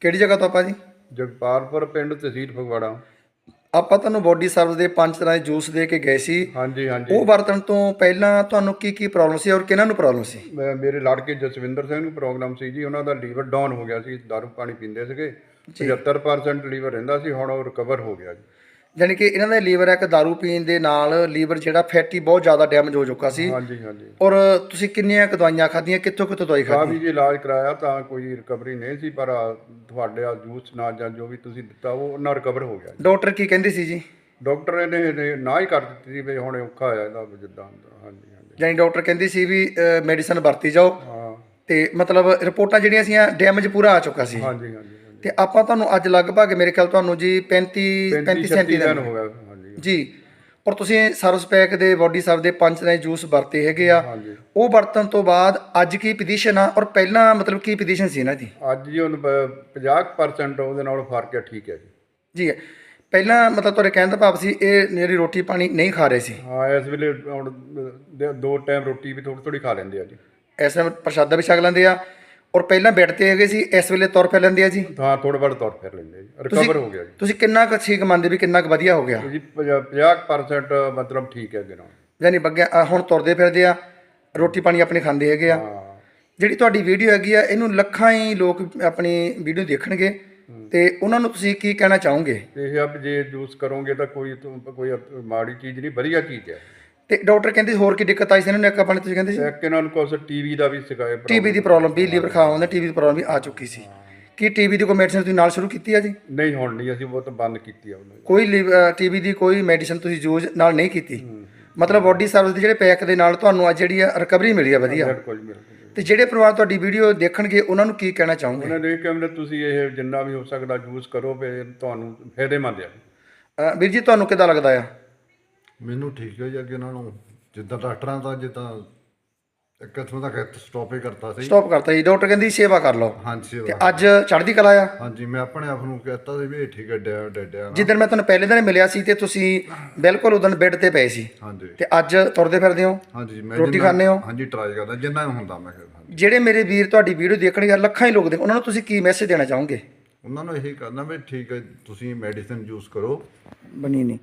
ਕਿਹੜੀ ਜਗ੍ਹਾ ਤੋਂ ਆਪਾਂ ਜੀ? ਜਗਪਾਲਪੁਰ ਪਿੰਡ ਤਹਿਸੀਲ ਫਗਵਾੜਾ। ਆਪਾਂ ਤੁਹਾਨੂੰ ਬੋਡੀ ਸਰਵਿਸ ਦੇ ਪੰਜ ਤਰ੍ਹਾਂ ਦੇ ਜੂਸ ਦੇ ਕੇ ਗਏ ਸੀ। ਹਾਂਜੀ ਹਾਂਜੀ। ਉਹ ਵਰਤਣ ਤੋਂ ਪਹਿਲਾਂ ਤੁਹਾਨੂੰ ਕੀ ਕੀ ਪ੍ਰੋਬਲਮ ਸੀ ਔਰ ਕਿਹਨਾਂ ਨੂੰ ਪ੍ਰੋਬਲਮ ਸੀ? ਮੈਂ- ਮੇਰੇ ਲੜਕੇ ਜਸਵਿੰਦਰ ਸਿੰਘ ਨੂੰ ਪ੍ਰੋਗਰਾਮ ਸੀ ਜੀ। ਉਹਨਾਂ ਦਾ ਲੀਵਰ ਡਾਊਨ ਹੋ ਗਿਆ ਸੀ। ਦਾਰੂ ਪਾਣੀ ਪੀਂਦੇ ਸੀਗੇ। 75% ਲੀਵਰ ਰਹਿੰਦਾ ਸੀ। ਹੁਣ ਉਹ ਰਿਕਵਰ ਹੋ ਗਿਆ ਜੀ। ਯਾਨੀ ਕਿ ਇਹਨਾਂ ਦਾ ਲੀਵਰ ਹੈ ਕਿ दारू ਪੀਣ ਦੇ ਨਾਲ ਲੀਵਰ ਜਿਹੜਾ ਫੈਟੀ ਬਹੁਤ ਜ਼ਿਆਦਾ ਡੈਮੇਜ ਹੋ ਚੁੱਕਾ ਸੀ। ਹਾਂਜੀ ਹਾਂਜੀ। ਔਰ ਤੁਸੀਂ ਕਿੰਨੀਆਂ ਕੁ ਦਵਾਈਆਂ ਖਾਧੀਆਂ ਕਿੱਥੋਂ ਕਿੱਥੋਂ ਦਵਾਈ ਖਾਧੀ? ਕਾਫੀ ਜੀ ਇਲਾਜ ਕਰਾਇਆ ਤਾਂ ਕੋਈ ਰਿਕਵਰੀ ਨਹੀਂ ਸੀ ਪਰ ਆ ਤੁਹਾਡੇ ਆ ਜੂਸ ਨਾਲ ਜਾਂ ਜੋ ਵੀ ਤੁਸੀਂ ਦਿੱਤਾ ਉਹ ਉਹਨਾਂ ਰਿਕਵਰ ਹੋ ਗਿਆ। ਡਾਕਟਰ ਕੀ ਕਹਿੰਦੇ ਸੀ ਜੀ? ਡਾਕਟਰ ਨੇ ਨੇ ਹੀ ਕਰ ਦਿੱਤੀ ਸੀ ਵੀ ਹੁਣ ਔਖਾ ਹੋਇਆ ਇਹਦਾ ਜਿੱਦਾਂ। ਹਾਂਜੀ ਹਾਂਜੀ। ਯਾਨੀ ਡਾਕਟਰ ਕਹਿੰਦੀ ਸੀ ਵੀ ਮੈਡੀਸਨ ਵਰਤੀ ਜਾਓ। ਹਾਂ। ਤੇ ਮਤਲਬ ਰਿਪੋਰਟਾਂ ਜਿਹੜੀਆਂ ਸੀਆਂ ਡੈਮੇਜ ਪੂਰਾ ਆ ਚੁੱਕਾ ਸੀ। ਹਾਂਜੀ ਹਾਂਜੀ। ਤੇ ਆਪਾਂ ਤੁਹਾਨੂੰ ਅੱਜ ਲਗਭਗ ਮੇਰੇ ਖਿਆਲ ਤੁਹਾਨੂੰ ਜੀ 35 35 35 37 ਦਿਨ ਦਿਨ ਹੋ ਗਿਆ ਹਾਂਜੀ। ਜੀ। ਔਰ ਤੁਸੀਂ ਸਰਵਿਸ ਪੈਕ ਦੇ ਬਾਡੀ ਸਰਵ ਦੇ ਪੰਜ ਤਰ੍ਹਾਂ ਦੇ ਜੂਸ ਵਰਤੇ ਹੈਗੇ ਆ। ਹਾਂਜੀ। ਉਹ ਵਰਤਣ ਤੋਂ ਬਾਅਦ ਅੱਜ ਕੀ ਪੋਜੀਸ਼ਨ ਆ? ਔਰ ਪਹਿਲਾਂ ਮਤਲਬ ਕੀ ਪੋਜੀਸ਼ਨ ਸੀ ਇਹਨਾਂ ਦੀ? ਅੱਜ ਜੀ ਹੁਣ ਪ- 50% ਉਹਦੇ ਨਾਲ ਫ਼ਰਕ ਹੈ ਠੀਕ ਹੈ ਜੀ। ਜੀ। ਪਹਿਲਾਂ ਮਤਲਬ ਤੁਹਾਡੇ ਕਹਿਣ ਦਾ ਭਾਵ ਸੀ ਇਹ ਮੇਰੀ ਰੋਟੀ ਪਾਣੀ ਨਹੀਂ ਖਾ ਰਹੇ ਸੀ। ਹਾਂ ਇਸ ਵੇਲੇ ਹੁਣ ਦ- ਦੋ ਟਾਈਮ ਰੋਟੀ ਵੀ ਥੋੜੀ ਥੋੜੀ ਖਾ ਲੈਂਦੇ ਆ ਜੀ। ਇਸ ਪ੍ਰਸ਼ਾਦਾ ਵੀ ਛਕ ਲੈਂਦੇ ਆ। ਔਰ ਪਹਿਲਾਂ ਬੈੱਡ ਤੇ ਹੈਗੇ ਸੀ ਇਸ ਵੇਲੇ ਤੁਰ ਫਿਰ ਲੈਂਦੇ ਆ ਜੀ? ਹਾਂ ਥੋੜਾ ਬੜਾ ਤੌਰ ਫਿਰ ਲੈਂਦੇ ਆ ਜੀ। ਰਿਕਵਰ ਹੋ ਗਿਆ ਜੀ। ਤੁਸੀਂ ਕਿੰਨਾ ਕੁ ਠੀਕ ਮੰਨਦੇ ਵੀ ਕਿੰਨਾ ਕੁ ਵਧੀਆ ਹੋ ਗਿਆ? ਜੀ 50% ਮਤਲਬ ਠੀਕ ਹੈ ਨਾਲ। ਯਾਨੀ ਬੱਗਿਆ ਹੁਣ ਤੁਰਦੇ ਫਿਰਦੇ ਆ ਰੋਟੀ ਪਾਣੀ ਆਪਣੇ ਖਾਂਦੇ ਹੈਗੇ ਆ। ਜਿਹੜੀ ਤੁਹਾਡੀ ਵੀਡੀਓ ਹੈਗੀ ਆ ਇਹਨੂੰ ਲੱਖਾਂ ਹੀ ਲੋਕ ਆਪਣੀ ਵੀਡੀਓ ਦੇਖਣਗੇ। ਤੇ ਉਹਨਾਂ ਨੂੰ ਤੁਸੀਂ ਕੀ ਕਹਿਣਾ ਚਾਹੋਗੇ? ਤੇ ਇਹ ਆ ਵੀ ਜੇ ਜੂਸ ਕਰੋਗੇ ਤਾਂ ਕੋਈ ਤੋਂ- ਕੋਈ ਮਾੜੀ ਚੀਜ਼ ਨਹੀਂ ਵਧੀਆ ਚੀਜ਼ ਹੈ। ਤੇ ਡਾਕਟਰ ਕਹਿੰਦੇ ਹੋਰ ਕੀ ਦਿੱਕਤ ਆਈ ਸੀ ਇਹਨਾਂ ਨੂੰ ਇੱਕ ਆਪਣੇ ਤੁਸੀਂ ਕਹਿੰਦੇ ਸੀ। ਇੱਕ ਇਹਨਾਂ ਨੂੰ ਕੁਛ ਟੀਵੀ ਦਾ ਵੀ ਸਿਖਾਏ ਟੀਬੀ ਦੀ ਪ੍ਰੋਬਲਮ ਵੀ ਲੀਵਰ ਖਰਾਬ ਹੁੰਦਾ ਟੀਬੀ ਦੀ ਪ੍ਰੋਬਲਮ ਵੀ ਆ ਚੁੱਕੀ ਸੀ। ਕੀ ਟੀਬੀ ਦੀ ਕੋਈ ਮੈਡੀਸਿਨ ਤੁਸੀਂ ਨਾਲ ਸ਼ੁਰੂ ਕੀਤੀ ਆ ਜੀ? ਨਹੀਂ ਹੁਣ ਨਹੀਂ ਅਸੀਂ ਉਹ ਤਾਂ ਬੰਦ ਕੀਤੀ ਆ ਉਹਨੂੰ ਕੋਈ ਟੀਬੀ ਦੀ ਕੋਈ ਮੈਡੀਸਿਨ ਤੁਸੀਂ ਯੂਜ਼ ਨਾਲ ਨਹੀਂ ਕੀਤੀ। ਮਤਲਬ ਬਾਡੀ ਸਰਵਿਸ ਦੇ ਜਿਹੜੇ ਪੈਕ ਦੇ ਨਾਲ ਤੁਹਾਨੂੰ ਅੱਜ ਜਿਹੜੀ ਆ ਰਿਕਵਰੀ ਮਿਲੀ ਆ ਵਧੀਆ। ਬਿਲਕੁਲ ਬਿਲਕੁਲ ਤੇ ਜਿਹੜੇ ਪਰਿਵਾਰ ਤੁਹਾਡੀ ਵੀਡੀਓ ਦੇਖਣਗੇ ਉਹਨਾਂ ਨੂੰ ਕੀ ਕਹਿਣਾ ਚਾਹੋਗੇ? ਉਹਨਾਂ ਦੇ ਕਹਿੰਦੇ ਤੁਸੀਂ ਇਹ ਜਿੰਨਾ ਵੀ ਹੋ ਸਕਦਾ ਜੂਸ ਕਰੋ ਵੀ ਤੁਹਾਨੂੰ ਫਾਇਦੇਮੰਦ ਆ। ਵੀਰ ਜੀ ਤੁਹਾਨੂੰ ਕਿੱਦਾਂ ਲੱਗਦਾ ਆ? ਮੈਨੂੰ ਠੀਕ ਹੈ ਜੀ ਅੱਗੇ ਨਾਲੋਂ ਜਿੱਦਾਂ ਡਾਕਟਰਾਂ ਦਾ ਜਿੱਦਾਂ ਇੱਕ ਕਿਸਮ ਦਾ ਸਟਾਪ ਹੀ ਕਰਤਾ ਸੀ। ਸਟਾਪ ਕਰਤਾ ਜੀ। ਡਾਕਟਰ ਕਹਿੰਦੀ ਸੇਵਾ ਕਰ ਲਓ। ਹਾਂਜੀ ਤੇ। ਅੱਜ ਚੜ੍ਹਦੀ ਕਲਾ ਆ। ਹਾਂਜੀ ਮੈਂ ਆਪਣੇ ਆਪ ਨੂੰ ਕਹਤਾ ਸੀ ਵੀ ਇਹ ਠੀਕ ਹੈ ਡਿਆ ਡਿਆ ਜਿੱਦਣ ਮੈਂ ਤੁਹਾਨੂੰ ਪਹਿਲੇ ਦਿਨ ਮਿਲਿਆ ਸੀ ਤੇ ਤੁਸੀਂ ਬਿਲਕੁਲ ਉਦੋਂ ਬੈੱਡ ਤੇ ਪਏ ਸੀ। ਹਾਂਜੀ। ਤੇ ਅੱਜ ਤੁਰਦੇ ਫਿਰਦੇ ਹੋ? ਹਾਂਜੀ ਮੈਂ ਰੋਟੀ ਖਾਂਦੇ ਹੋ? ਹਾਂਜੀ ਟਰਾਈ ਕਰਦਾ ਜਿੰਨਾ ਹੁੰਦਾ ਮੈਂ ਜਿਹੜੇ ਮੇਰੇ ਵੀਰ ਤੁਹਾਡੀ ਵੀਡੀਓ ਦੇਖਣਗੇ ਲੱਖਾਂ ਹੀ ਲੋਕ ਦੇ ਉਹਨਾਂ ਨੂੰ ਤੁਸੀਂ ਕੀ ਮੈਸੇਜ ਦੇਣਾ ਚਾਹੋਗੇ? ਉਹਨਾਂ ਨੂੰ ਇਹੀ ਕਰਨਾ ਵੀ ਠੀਕ ਹੈ ਤੁਸੀਂ ਮੈਡੀਸਿਨ ਯੂਜ਼ ਕਰੋ। ਬਣੀ ਨਹੀਂ।